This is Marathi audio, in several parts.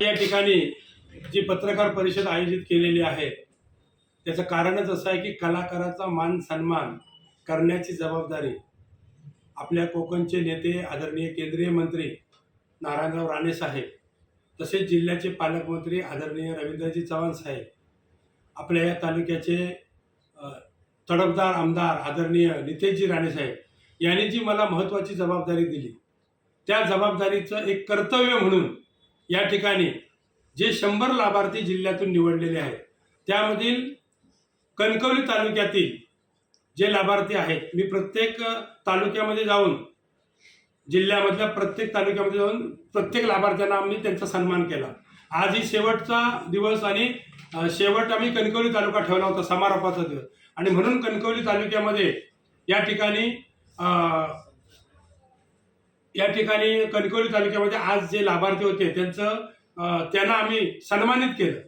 या ठिकाणी जी पत्रकार परिषद आयोजित केलेली आहे त्याचं कारणच असं आहे की कलाकाराचा मान सन्मान करण्याची जबाबदारी आपल्या कोकणचे नेते आदरणीय केंद्रीय मंत्री नारायणराव राणे साहेब तसेच जिल्ह्याचे पालकमंत्री आदरणीय रवींद्रजी चव्हाण साहेब आपल्या या तालुक्याचे तडफदार आमदार आदरणीय नितेशजी राणे साहेब यांनी जी मला महत्त्वाची जबाबदारी दिली त्या जबाबदारीचं एक कर्तव्य म्हणून या ठिकाणी जे शंभर लाभार्थी जिल्ह्यातून निवडलेले आहेत त्यामधील कणकवली तालुक्यातील जे लाभार्थी आहेत मी प्रत्येक तालुक्यामध्ये जाऊन जिल्ह्यामधल्या प्रत्येक तालुक्यामध्ये जाऊन प्रत्येक लाभार्थ्यांना आम्ही त्यांचा सन्मान केला. आज ही शेवटचा दिवस आणि शेवट आम्ही कणकवली तालुका ठेवला होता समारोपाचा दिवस. आणि म्हणून कणकवली तालुक्यामध्ये या ठिकाणी या ठिकाणी कणकवली तालुक्यामध्ये आज जे लाभार्थी होते त्यांचं त्यांना आम्ही सन्मानित केलं.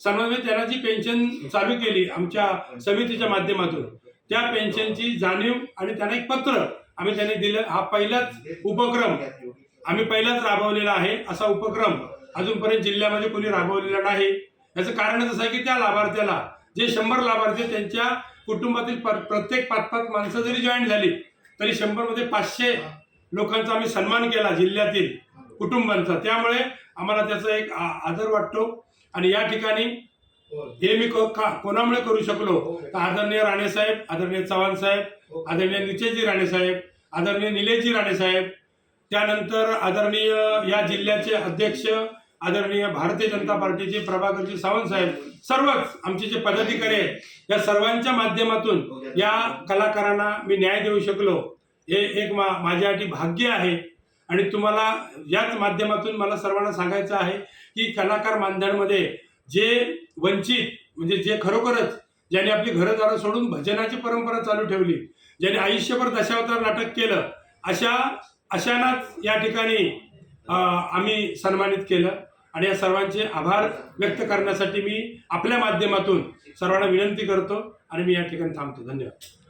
सन्मानित त्यांना जी पेन्शन चालू केली आमच्या समितीच्या माध्यमातून त्या पेन्शनची जाणीव आणि त्यांना एक पत्र आम्ही त्यांनी दिलं. हा पहिलाच उपक्रम आम्ही पहिलाच राबवलेला आहे असा उपक्रम अजूनपर्यंत जिल्ह्यामध्ये कोणी राबवलेला नाही. याचं कारण असं आहे की त्या लाभार्थ्याला जे शंभर लाभार्थी त्यांच्या कुटुंबातील पर- प्रत्येक पाच पाच माणसं जरी जॉईन झाली तरी शंभरमध्ये पाचशे लोकांचा आम्ही सन्मान केला जिल्ह्यातील कुटुंबांचा. त्यामुळे आम्हाला त्याचा एक आदर वाटतो. आणि या ठिकाणी हे मी का- कोणामुळे करू शकलो? तर आदरणीय राणे साहेब आदरणीय चव्हाण साहेब आदरणीय निचेजी राणे साहेब आदरणीय निलेशजी राणे साहेब त्यानंतर आदरणीय या जिल्ह्याचे अध्यक्ष आदरणीय भारतीय जनता पार्टीचे प्रभाकरजी सावंत साहेब सर्वच आमचे जे पदाधिकारी आहेत या सर्वांच्या माध्यमातून या कलाकारांना मी न्याय देऊ शकलो. हे एक मा माझ्यासाठी भाग्य आहे. आणि तुम्हाला याच माध्यमातून मला सर्वांना सांगायचं आहे की कलाकार मानधनमध्ये जे वंचित म्हणजे जे खरोखरच ज्याने आपली घरदारं सोडून भजनाची परंपरा चालू ठेवली ज्याने आयुष्यभर दशावतार नाटक केलं अशा अशानाच या ठिकाणी आम्ही सन्मानित केलं. आणि या सर्वांचे आभार व्यक्त करण्यासाठी मी आपल्या माध्यमातून सर्वांना विनंती करतो. आणि मी या ठिकाणी थांबतो. धन्यवाद.